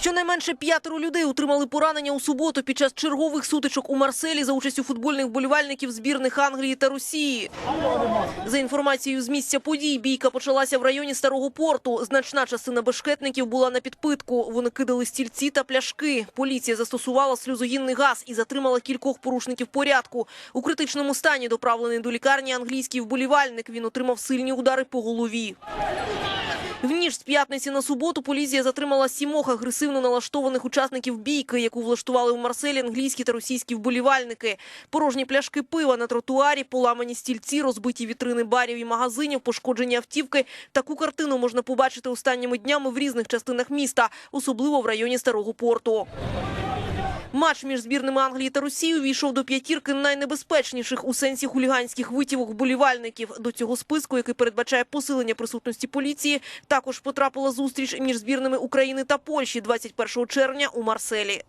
Щонайменше п'ятеро людей отримали поранення у суботу під час чергових сутичок у Марселі за участю футбольних болівальників збірних Англії та Росії. За інформацією з місця подій, бійка почалася в районі Старого порту. Значна частина бешкетників була на підпитку. Вони кидали стільці та пляшки. Поліція застосувала сльозогінний газ і затримала кількох порушників порядку. У критичному стані доправлений до лікарні англійський вболівальник. Він отримав сильні удари по голові. В ніж з п'ятниці на суботу поліція затримала сімох агресивно налаштованих учасників бійки, яку влаштували в Марселі англійські та російські вболівальники. Порожні пляшки пива на тротуарі, поламані стільці, розбиті вітрини барів і магазинів, пошкоджені автівки. Таку картину можна побачити останніми днями в різних частинах міста, особливо в районі Старого порту. Матч між збірними Англії та Росії увійшов до п'ятірки найнебезпечніших у сенсі хуліганських витівок болівальників. До цього списку, який передбачає посилення присутності поліції, також потрапила зустріч між збірними України та Польщі 21 червня у Марселі.